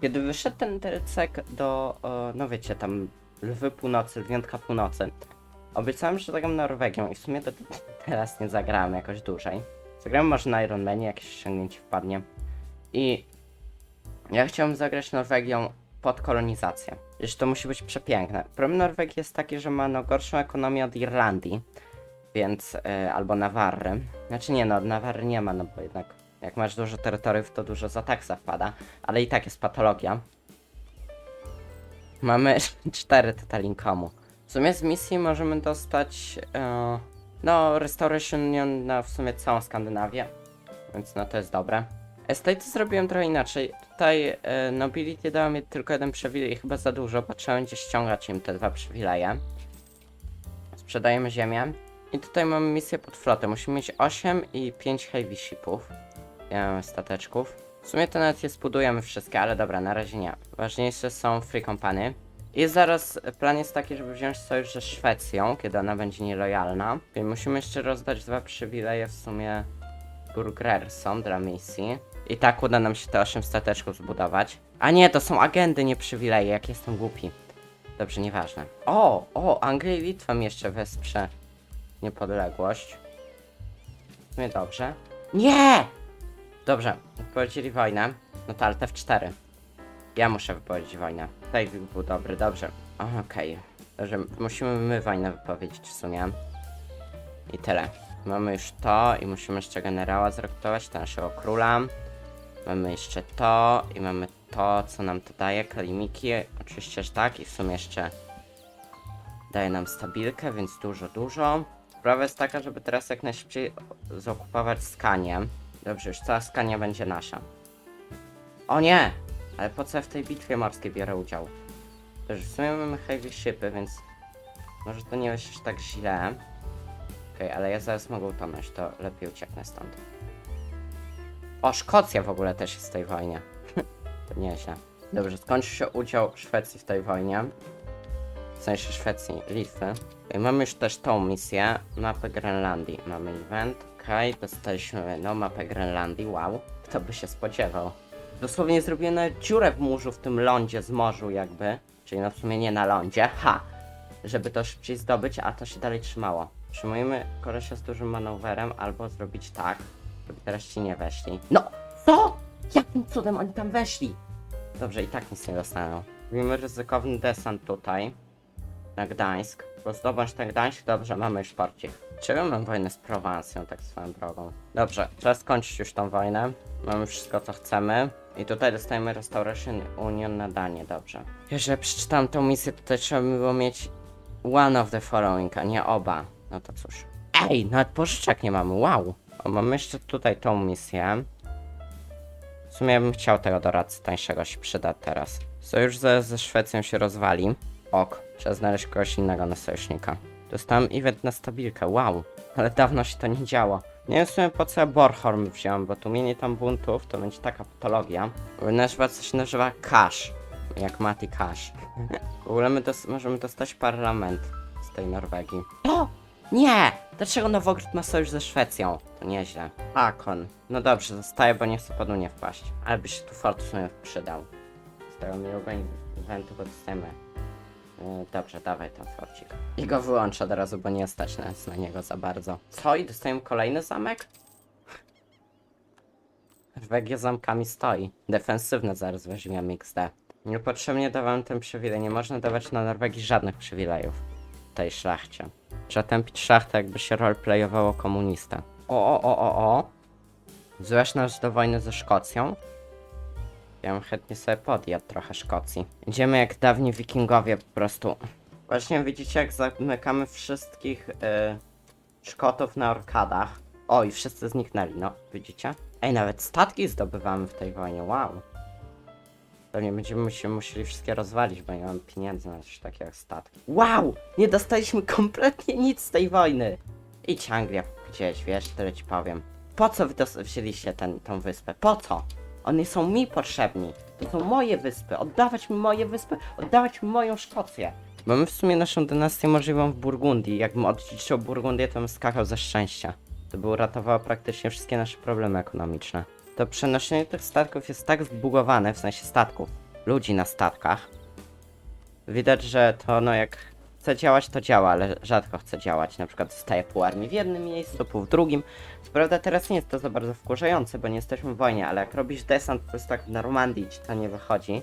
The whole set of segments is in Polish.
Kiedy wyszedł ten Tercek do, e, no wiecie, tam Lwy Północy, Lwiątka Północy, obiecałem, że zagram Norwegią i w sumie to teraz nie zagrałem jakoś dłużej. Zagrałem może na Ironmanie, jakieś osiągnięcie wpadnie. I ja chciałem zagrać Norwegią pod kolonizację. Jeszcze to musi być przepiękne. Problem Norwegii jest taki, że ma no gorszą ekonomię od Irlandii, więc, e, albo Nawarry. Znaczy nie no, Nawarry nie ma, no bo jednak jak masz dużo terytoriów, to dużo za taksa wpada, ale i tak jest patologia. Mamy cztery total income'u. W sumie z misji możemy dostać, e, no, Restoration Union na w sumie całą Skandynawię, więc no to jest dobre. Estate zrobiłem trochę inaczej. Tutaj e, Nobility dała mi tylko jeden przywilej chyba za dużo, bo trzeba będzie ściągać im te dwa przywileje. Sprzedajemy ziemię. I tutaj mamy misję pod flotę. Musimy mieć 8 i 5 heavy shipów. Stateczków. W sumie to nawet je zbudujemy wszystkie, ale dobra, na razie nie. Ważniejsze są free company. I zaraz plan jest taki, żeby wziąć sojusz ze Szwecją, kiedy ona będzie nielojalna. I musimy jeszcze rozdać dwa przywileje w sumie Burgersom dla misji. I tak uda nam się te 8 stateczków zbudować. A nie, to są agendy, nie przywileje, jak jestem głupi. Dobrze, nieważne. O, o, Anglia i Litwa mi jeszcze wesprze niepodległość. W sumie dobrze. Nie! Dobrze, wypowiedzieli wojnę. No to ale te w 4. Ja muszę wypowiedzieć wojnę. Tutaj był dobry, dobrze. Okej. Dobrze, musimy my wojnę wypowiedzieć w sumie. I tyle. Mamy już to i musimy jeszcze generała zrekrutować, to naszego króla. Mamy jeszcze to i mamy to, co nam to daje, kalimiki. Oczywiście, że tak i w sumie jeszcze daje nam stabilkę, więc dużo, dużo. Sprawa jest taka, żeby teraz jak najszybciej zaokupować Skanię. Dobrze, już cała Skania będzie nasza. O nie! Ale po co w tej bitwie morskiej biorę udział? Dobrze, w sumie mamy heavy shipy, więc może to nie jest aż tak źle. Okej, ale ja zaraz mogę utonąć, to lepiej ucieknę stąd. O, Szkocja w ogóle też jest w tej wojnie. to nieźle. Dobrze, skończył się udział Szwecji w tej wojnie. W sensie Szwecji, Litwy. I mamy już też tą misję, mapę Grenlandii. Mamy event, okej, dostaliśmy no mapę Grenlandii, wow. Kto by się spodziewał. Dosłownie zrobiłem dziurę w murzu, w tym lądzie z morzu jakby. Czyli no w sumie nie na lądzie, ha! Żeby to szybciej zdobyć, a to się dalej trzymało. Przyjmujemy kolesia z dużym manewrem, albo zrobić tak, żeby teraz ci nie weszli. No! Co? Jakim cudem oni tam weszli? Dobrze, i tak nic nie dostaną. Robimy ryzykowny desant tutaj, na Gdańsk. Bo zdobądź ten Gdańsk, dobrze, mamy już porcik. Czego mam wojnę z Prowansją, tak swoją drogą? Dobrze, trzeba skończyć już tą wojnę. Mamy wszystko, co chcemy. I tutaj dostajemy Restoration Union na Danię, dobrze. Jeżeli przeczytałem tą misję, to trzeba by było mieć one of the following, a nie oba. No to cóż. Ej, nawet pożyczek nie mamy, wow. O, mamy jeszcze tutaj tą misję. W sumie ja bym chciał tego doradcy tańszego się przyda teraz. Sojusz ze, ze Szwecją się rozwali. Ok, trzeba znaleźć kogoś innego na sojusznika. Dostałem event na stabilkę, wow. Ale dawno się to nie działo. Nie wiem w sumie po co ja Bornholm wziąłem, bo tłumienie tam buntów to będzie taka patologia. Nazywa coś się nazywa Cash. Jak Mati Cash. w ogóle my dos- możemy dostać parlament z tej Norwegii. O! Nie! Dlaczego Nowogród ma sojusz ze Szwecją? To nieźle. Hakon. No dobrze, zostaje, bo nie chcę panu nie wpaść. Ale by się tu fort w sumie przydał. Z tego miłego eventu go dostajemy. Yy, Dobrze, dawaj ten forcik. I go wyłączę od razu, bo nie stać nas na niego za bardzo. Co? I dostajemy kolejny zamek? Norwegia zamkami stoi. Defensywne zaraz weźmiemy XD. Niepotrzebnie dawałem ten przywilej. Nie można dawać na Norwegii żadnych przywilejów. Tej szlachcie. Trzeba tępić szlachtę, jakby się roleplayowało komunista. O, o, o, o, o. Nas do wojny ze Szkocją? Ja bym chętnie sobie podjadł trochę Szkocji. Idziemy jak dawni wikingowie po prostu. Właśnie widzicie jak zamykamy wszystkich y, Szkotów na orkadach. O i wszyscy zniknęli, no widzicie? Ej, nawet statki zdobywamy w tej wojnie, wow. Pewnie będziemy się musieli wszystkie rozwalić, bo nie mam pieniędzy na coś takiego jak statki. Wow! Nie dostaliśmy kompletnie nic z tej wojny! Idź Anglia gdzieś, wiesz, tyle ci powiem. Po co wy wzięliście ten, tą wyspę? Po co? One są mi potrzebni. To są moje wyspy. Oddawać mi moje wyspy, oddawać mi moją Szkocję. Mamy w sumie naszą dynastię możliwą w Burgundii. Jakbym oddziedziczył Burgundię, to bym skakał ze szczęścia. To by uratowało praktycznie wszystkie nasze problemy ekonomiczne. To przenoszenie tych statków jest tak zbugowane, w sensie statków, ludzi na statkach. Widać, że to no jak chce działać, to działa, ale rzadko chce działać. Na przykład zostaje pół armii w jednym miejscu, pół w drugim. Co prawda teraz nie jest to za bardzo wkurzające, bo nie jesteśmy w wojnie, ale jak robisz desant, to jest tak w Normandii ci to nie wychodzi,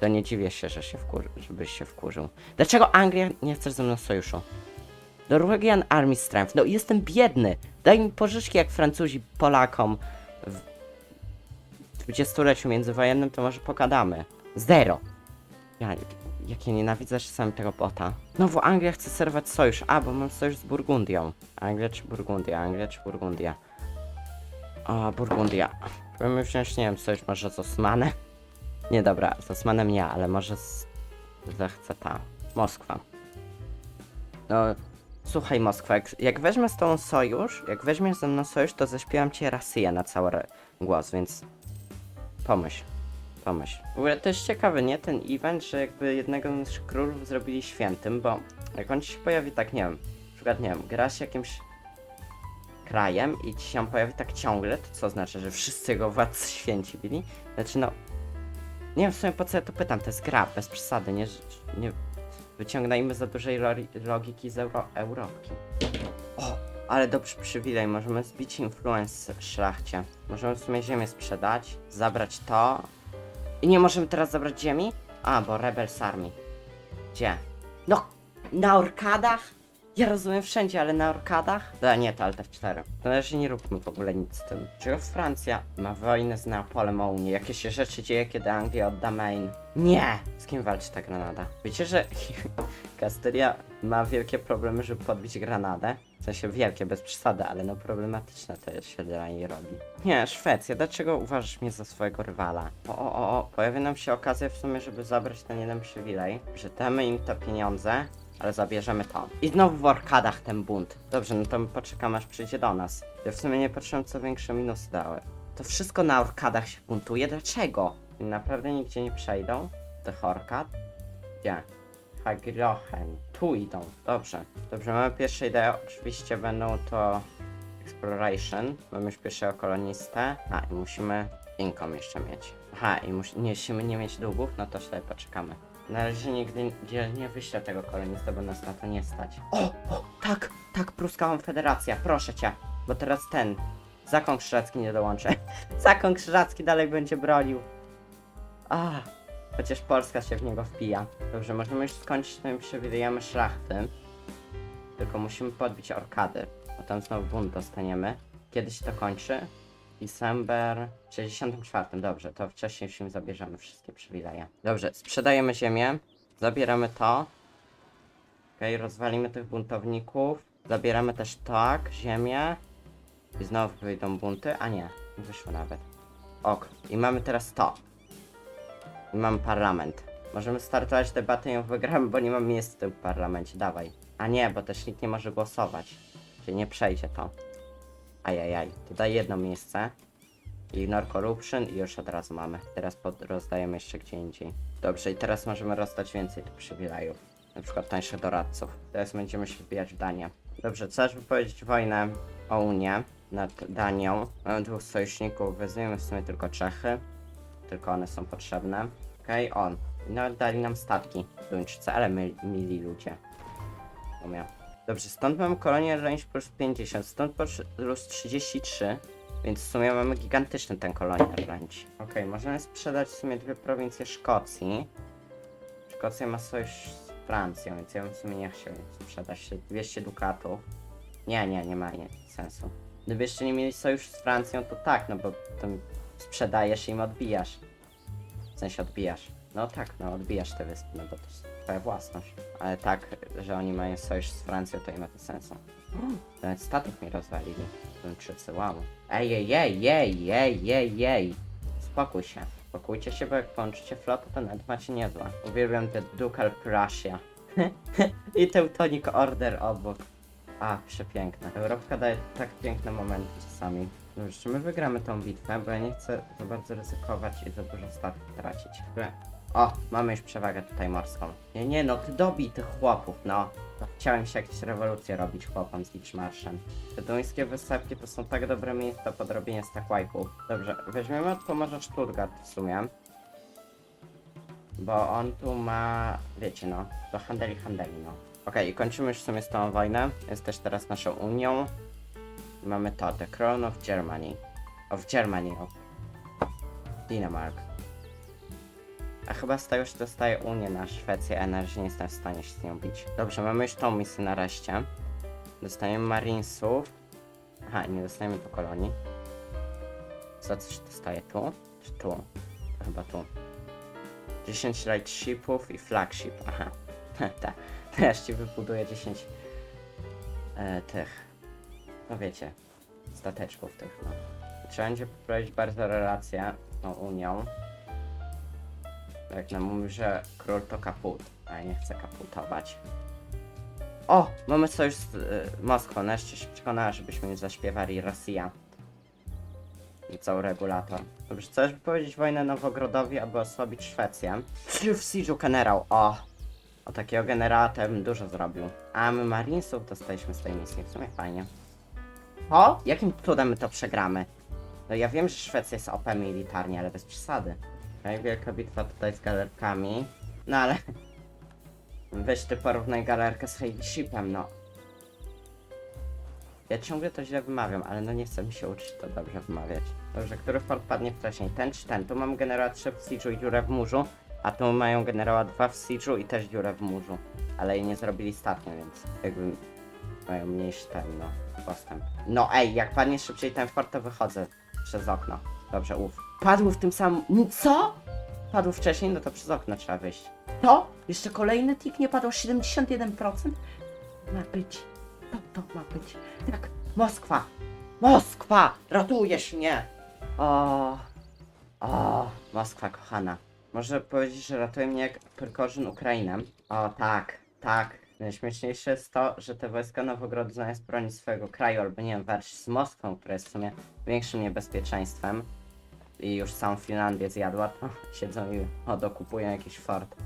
to nie dziwię się, że się wkur- żebyś się wkurzył. Dlaczego Anglia nie chcesz ze mną sojuszu? Norwegian Army Strength. No jestem biedny. Daj mi pożyczki jak Francuzi Polakom w dwudziestoleciu międzywojennym, to może pogadamy. Zero. Ja, jak ja nienawidzę czasami tego bota. No bo Anglia chce serwać sojusz. A, bo mam sojusz z Burgundią. Anglia czy Burgundia? Anglia czy Burgundia? O, Burgundia. Próbujemy wziąć, nie wiem, sojusz może z Osmanem? Nie, dobra, z Osmanem nie, ale może z... Zechce ta. Moskwa. No, słuchaj Moskwa, jak, jak weźmę z tą sojusz, jak weźmiesz ze mną sojusz, to zaśpiewam ci Rosję na cały głos, więc pomyśl. Pomyśl. W ogóle to jest ciekawe, nie? Ten event, że jakby jednego z naszych królów zrobili świętym, bo jak on ci się pojawi tak, nie wiem, na przykład, nie wiem, grasz jakimś krajem i ci się pojawi tak ciągle, to co znaczy, że wszyscy go władcy święci byli? Znaczy no, nie wiem w sumie po co ja to pytam, to jest gra, bez przesady, nie, nie wyciągnajmy za dużej lo- logiki z Euro Europki. O, ale dobrze przywilej, możemy zbić influence szlachcie. Możemy w sumie ziemię sprzedać, zabrać to. I nie możemy teraz zabrać ziemi? A, bo Rebels Army. Gdzie? No, na Orkadach? Ja rozumiem wszędzie, ale na Orkadach? Da, nie, to Alt F4. To razie nie róbmy w ogóle nic z tym. Czego Francja ma wojnę z Neapolem o Unię? Jakie się rzeczy dzieje, kiedy Anglia odda Maine? Nie! Z kim walczy ta Granada? Wiecie, że Kastylia ma wielkie problemy, żeby podbić Granadę? W sensie wielkie, bez przesady, ale no problematyczne to jest się dla niej robi. Nie, Szwecja, dlaczego uważasz mnie za swojego rywala? O, o, o, pojawia nam się okazja w sumie, żeby zabrać ten jeden przywilej. Że im te pieniądze, ale zabierzemy to. I znowu w arkadach ten bunt. Dobrze, no to my poczekamy aż przyjdzie do nas. Ja w sumie nie patrzyłem co większe minusy dały. To wszystko na orkadach się buntuje, dlaczego? Naprawdę nigdzie nie przejdą? Tych orkad? Gdzie? Hagrochen. Tu idą. Dobrze. Dobrze, mamy pierwsze idee. Oczywiście będą to exploration. Mamy już pierwszego kolonistę. A, i musimy income jeszcze mieć. Aha, i musimy nie mieć długów, no to sobie poczekamy. Na razie nigdy nie, nie wyślę tego kolonista, bo nas na to nie stać. O, o, tak, tak, Pruska Konfederacja, proszę cię. Bo teraz ten, Zakon Krzyżacki nie dołączy. Zakon Krzyżacki dalej będzie bronił. A, chociaż Polska się w niego wpija. Dobrze, możemy już skończyć tym przewidujemy szlachty. Tylko musimy podbić orkady. Potem znowu bunt dostaniemy. Kiedy się to kończy? December 64. Dobrze, to wcześniej im zabierzemy wszystkie przywileje. Dobrze, sprzedajemy ziemię. Zabieramy to. Okej, rozwalimy tych buntowników. Zabieramy też tak, ziemię. I znowu wyjdą bunty. A nie, nie wyszło nawet. Ok, i mamy teraz to. I mamy parlament. Możemy startować debatę i ją wygramy, bo nie mam miejsca w tym parlamencie. Dawaj. A nie, bo też nikt nie może głosować. Czyli nie przejdzie to. Ajajaj. To daj jedno miejsce. Ignore corruption i już od razu mamy. Teraz pod, rozdajemy jeszcze gdzie indziej. Dobrze, i teraz możemy rozdać więcej tych przywilejów. Na przykład tańszych doradców. Teraz będziemy się wbijać w Danię. Dobrze, chcesz wypowiedzieć wojnę o Unię nad Danią. Mamy dwóch sojuszników, wezujemy w sumie tylko Czechy. Tylko one są potrzebne. Okej, on. No dali nam statki Duńczycy, ale my, mili ludzie. Sumie. Dobrze, stąd mamy kolonię range plus 50, stąd plus 33, więc w sumie mamy gigantyczny ten kolonię range. Okej, możemy sprzedać w sumie dwie prowincje Szkocji. Szkocja ma sojusz z Francją, więc ja bym w sumie nie chciał sprzedać się 200 dukatów. Nie, nie, nie ma nie, sensu. Gdyby jeszcze nie mieli sojusz z Francją, to tak, no bo sprzedajesz i im odbijasz. W sensie odbijasz. No tak, no odbijasz te wyspy, no bo to jest własność. Ale tak, że oni mają sojusz z Francją, to nie ma to sensu. Nawet statek mi rozwalili. Duńczycy, wow. Ej, ej, ej, ej, ej, ej, ej. Spokój się. Spokójcie się, bo jak połączycie flotę, to nawet macie niezłe. Uwielbiam te Ducal Prussia. I Teutonic Order obok. A, przepiękne. Europka daje tak piękne momenty czasami. Dobrze, czy my wygramy tą bitwę, bo ja nie chcę za bardzo ryzykować i za dużo statków tracić. O, mamy już przewagę tutaj morską. Nie, nie, no ty dobij tych chłopów, no. Chciałem się jakieś rewolucje robić chłopom z Liczmarszem. Te duńskie wysepki to są tak dobre miejsca pod robienie stack wipe'ów. Dobrze, weźmiemy od Pomorza Stuttgart w sumie. Bo on tu ma, wiecie no, do handeli handeli, no. Okej, i kończymy już w sumie z tą wojnę. Jest też teraz naszą Unią. Mamy to, The Crown of Germany. Of Germany, of Dinamark. A chyba już dostaje Unię na Szwecję Energy, nie jestem w stanie się z nią bić. Dobrze, mamy już tą misję nareszcie. Dostajemy Marinesów. Aha, nie dostajemy tu kolonii. Co coś dostaje tu? Czy tu? Chyba tu. 10 lightshipów i flagship. Aha. tak. Ci wybuduję 10 e, tych. No wiecie. Stateczków tych, no. Trzeba będzie poprawić bardzo relacje z tą Unią. Jak nam mówi, że król to kaput, a ja nie chcę kaputować. O! Mamy sojusz z y, Moskwą. Nareszcie się przekonała, żebyśmy nie zaśpiewali Rosja. I cały regulator. Dobrze, chcesz wypowiedzieć wojnę Nowogrodowi, aby osłabić Szwecję? W Siege'u generał. O! O takiego generała to ja bym dużo zrobił. A my Marinesów dostaliśmy z tej misji. W sumie fajnie. O! Jakim cudem my to przegramy? No ja wiem, że Szwecja jest OP militarnie, ale bez przesady. Okej, wielka bitwa tutaj z galerkami. No ale... Weź ty porównaj galerkę z Shipem, no. Ja ciągle to źle wymawiam, ale no nie chcę mi się uczyć to dobrze wymawiać. Dobrze, który fort padnie wcześniej? Ten czy ten? Tu mam generała 3 w Siege'u i dziurę w murzu, a tu mają generała 2 w Siege'u i też dziurę w murzu. Ale jej nie zrobili statnie, więc jakby mają mniejszy ten, no, postęp. No ej, jak padnie szybciej ten fort, to wychodzę przez okno. Dobrze, uf. Padł w tym samym... Co? Padł wcześniej, no to przez okno trzeba wyjść. To? Jeszcze kolejny tik nie padł 71%? Ma być. To, to ma być. Tak, Moskwa. Moskwa! Ratujesz mnie! O, o, Moskwa kochana. Może powiedzieć, że ratuje mnie jak Pyrkorzyn Ukrainę? O, tak, tak. Najśmieszniejsze jest to, że te wojska Nowogrodu zamiast bronić swojego kraju, albo nie wiem, z Moskwą, która jest w sumie większym niebezpieczeństwem i już całą Finlandię zjadła, to siedzą i odokupują jakiś fort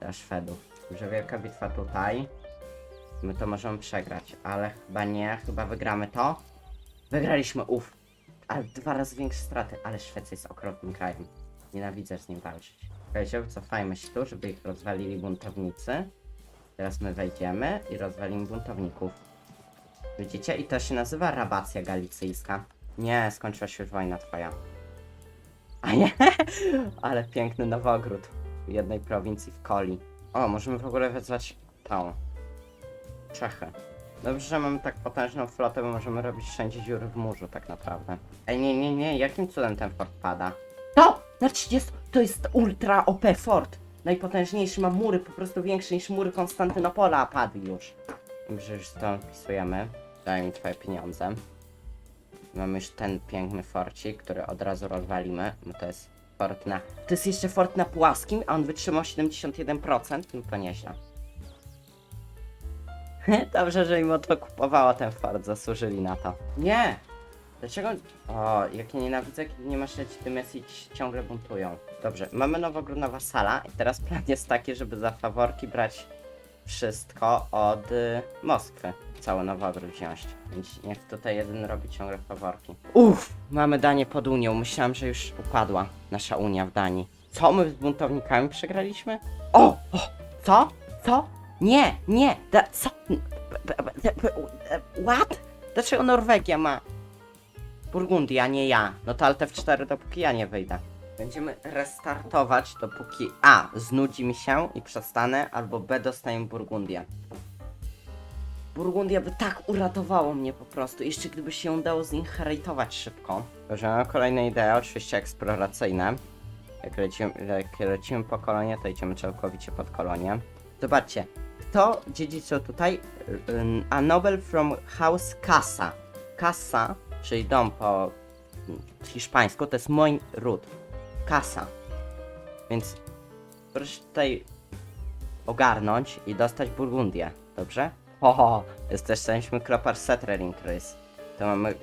dla Szwedów. Że wielka bitwa tutaj. My to możemy przegrać, ale chyba nie, chyba wygramy to. Wygraliśmy, uff. Ale dwa razy większe straty, ale Szwecja jest okropnym krajem. Nienawidzę z nim walczyć. Słuchajcie, wycofajmy się tu, żeby ich rozwalili buntownicy. Teraz my wejdziemy i rozwalimy buntowników. Widzicie? I to się nazywa rabacja galicyjska. Nie, skończyła się już wojna twoja. A nie, ale piękny nowogród w jednej prowincji w Koli. O, możemy w ogóle wezwać tą. Czechy. Dobrze, że mamy tak potężną flotę, bo możemy robić wszędzie dziury w murzu tak naprawdę. Ej, nie, nie, nie, jakim cudem ten fort pada? To! Na 30, to jest ultra OP fort. Najpotężniejszy, ma mury po prostu większe niż mury Konstantynopola, a padł już. Dobrze, już to wpisujemy. Daj mi twoje pieniądze. Mamy już ten piękny forcik, który od razu rozwalimy, bo to jest fort na... To jest jeszcze fort na płaskim, a on wytrzymał 71%, no to nieźle. Dobrze, że im to kupowało ten fort, zasłużyli na to. Nie! Dlaczego... O, jak nienawidzę, kiedy nie masz legitymacji i ci ciągle buntują. Dobrze, mamy Nowogród na wasala i teraz plan jest taki, żeby za faworki brać wszystko od y, Moskwy. Cały Nowogród wziąć. Więc niech tutaj jeden robi ciągle faworki. Uff, mamy Danię pod Unią. Myślałem, że już upadła nasza Unia w Danii. Co my z buntownikami przegraliśmy? O! o co? Co? Nie, nie, da, co? What? Dlaczego Norwegia ma Burgundia, nie ja? No to Alt F4 dopóki ja nie wyjdę. Będziemy restartować dopóki A. Znudzi mi się i przestanę, albo B. Dostaję Burgundię. Burgundia by tak uratowało mnie po prostu, jeszcze gdyby się udało zinheritować szybko. Dobrze, mam kolejne idee, oczywiście eksploracyjne. Jak lecimy, jak lecimy po kolonie, to idziemy całkowicie pod kolonię. Zobaczcie, kto dziedziczył tutaj? Ym, A Nobel from House Casa. Casa, czyli dom po hiszpańsku, to jest mój ród. Casa. Więc proszę tutaj ogarnąć i dostać Burgundię, dobrze? Oho, jesteśmy Klopar Settering Rys. To mamy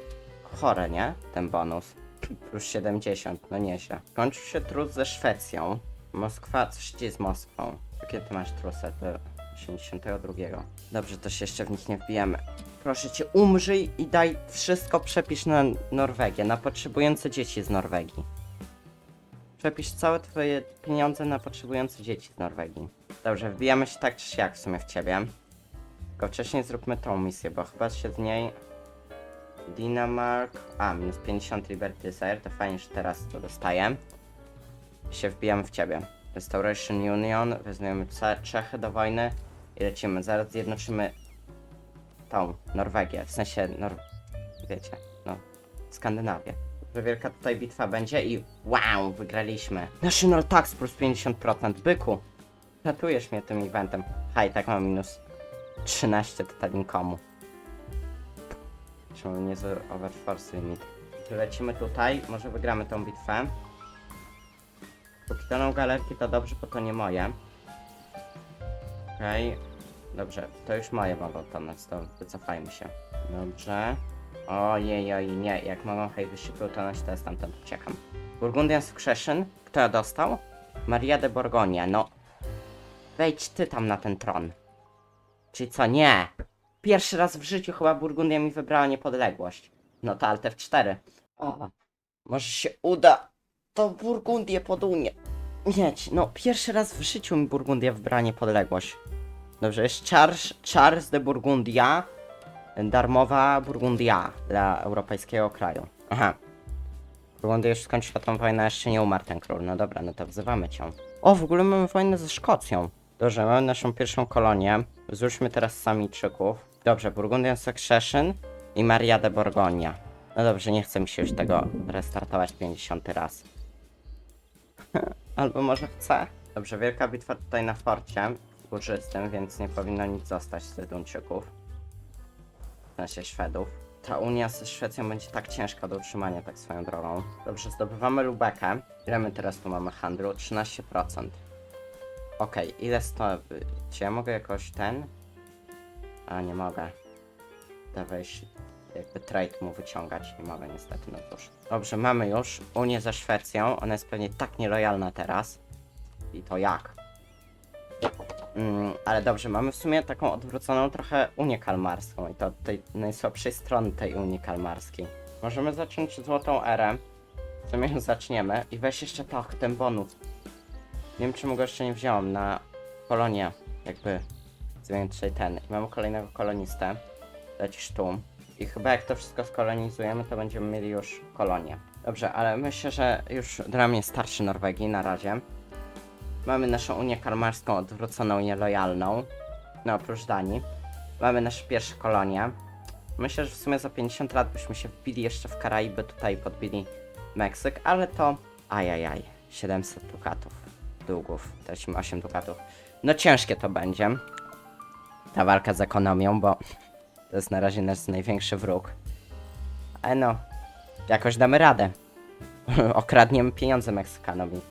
chore, nie? Ten bonus. Plus 70, no nieźle. Kończył się trud ze Szwecją. Moskwa, coś dzieje z Moskwą. Jakie ty masz trusy? Do 82. Dobrze, to się jeszcze w nich nie wbijemy. Proszę cię, umrzyj i daj wszystko przepisz na Norwegię, na potrzebujące dzieci z Norwegii. Przepisz całe twoje pieniądze na potrzebujące dzieci z Norwegii. Dobrze, wbijamy się tak czy siak w sumie w ciebie. Tylko wcześniej zróbmy tą misję, bo chyba się z niej... Dinamark... A, minus 50 Liberty Desire, to fajnie, że teraz to dostaję. I się wbijamy w ciebie. Restoration Union, weźmiemy Czechy do wojny i lecimy. Zaraz zjednoczymy tą Norwegię, w sensie Nor... wiecie, no, Skandynawię. Że wielka tutaj bitwa będzie i wow, wygraliśmy. National Tax plus 50%, byku. Ratujesz mnie tym eventem. Haj, tak mam minus 13 total income'u. Trzeba nie overforce limit. To lecimy tutaj, może wygramy tą bitwę. Póki toną galerki to dobrze, bo to nie moje. Okej. Dobrze, to już moje mogą tonąć, to wycofajmy się. Dobrze. Ojej, oj, nie, jak mogą hej utonąć, to ja stamtąd uciekam. Burgundian Succession? Kto ja dostał? Maria de Borgonia, no. Wejdź ty tam na ten tron. Czyli co, nie. Pierwszy raz w życiu chyba Burgundia mi wybrała niepodległość. No to Alt F4. O, może się uda to Burgundię pod Unię mieć. No, pierwszy raz w życiu mi Burgundia wybrała niepodległość. Dobrze, jest Charles, Charles de Burgundia. Darmowa Burgundia dla europejskiego kraju. Aha. Burgundia już skończyła tą wojnę, jeszcze nie umarł ten król. No dobra, no to wzywamy cię. O, w ogóle mamy wojnę ze Szkocją. Dobrze, mamy naszą pierwszą kolonię. Złóżmy teraz samiczyków. Dobrze, Burgundian Succession i Maria de Borgonia. No dobrze, nie chce mi się już tego restartować 50 raz. Albo może chcę? Dobrze, wielka bitwa tutaj na forcie. Górzystym, więc nie powinno nic zostać z Duńczyków. W sensie Szwedów. Ta unia ze Szwecją będzie tak ciężka do utrzymania, tak swoją drogą. Dobrze, zdobywamy Lubekę. Ile my teraz tu mamy handlu? 13%. Okej, ile stoi? Czy ja mogę jakoś ten? A, nie mogę. Dawaj jakby trade mu wyciągać. Nie mogę niestety, no cóż. Dobrze, mamy już Unię ze Szwecją. Ona jest pewnie tak nielojalna teraz. I to jak? Mm, ale dobrze, mamy w sumie taką odwróconą trochę Unię Kalmarską i to od tej najsłabszej strony tej Unii Kalmarskiej. Możemy zacząć złotą erę. W sumie zaczniemy i weź jeszcze to, ten bonus. Nie wiem czemu go jeszcze nie wziąłem na kolonię, jakby zwiększyć ten. I mamy kolejnego kolonistę. Lecisz tu. I chyba jak to wszystko skolonizujemy, to będziemy mieli już kolonię. Dobrze, ale myślę, że już dla mnie starszy Norwegii na razie. Mamy naszą Unię Kalmarską odwróconą i nielojalną. No oprócz Danii. Mamy nasze pierwsze kolonie. Myślę, że w sumie za 50 lat byśmy się wbili jeszcze w Karaiby, tutaj podbili Meksyk, ale to... Ajajaj, 700 dukatów długów. Tracimy 8 dukatów. No ciężkie to będzie. Ta walka z ekonomią, bo to jest na razie nasz największy wróg. Ale no, jakoś damy radę. Okradniemy pieniądze Meksykanom i